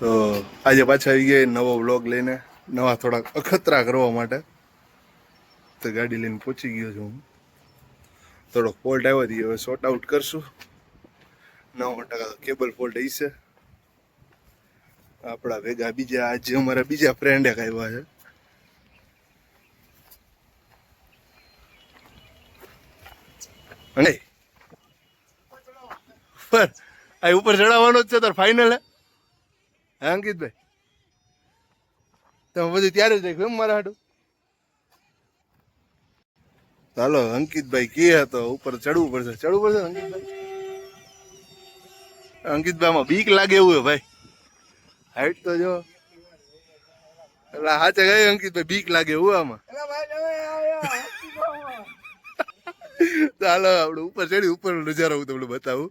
તો આજે પાછા આવી ગયા નવો વ્લોગ લઈને. નવા થોડાક અખતરા કરવા માટે. તો ગાડી લઈને પહોંચી ગયો છું હું. થોડોક ફોલ્ટ આવ્યો હતી હવે શોર્ટ આઉટ કરશું. નવ ટકા કેબલ ફોલ્ટ હશે આપણા ભેગા બીજા, આજે અમારા બીજા ફ્રેન્ડ એક આવ્યા છે. અને? ઉપર. આ ઉપર ચડાવવાનો જ છે તાર ફાઇનલ હે. હા અંકિતભાઈ તમે બધું ત્યારે જ રાખ્યું એમ મારા હાટું? ચાલો અંકિતભાઈ કે હતો ઉપર ચડવું પડશે. ચડવું પડશે અંકિતભાઈ અંકિતભાઈ? માં બીક લાગે એવું હે ભાઈ. હાઈટ તો જો. એટલે હાચે ગઈ અંકિતભાઈ બીક લાગે એવું આમાં. ચાલો આપણે ઉપર ચડી ઉપર નજારો હું તમને બતાવું.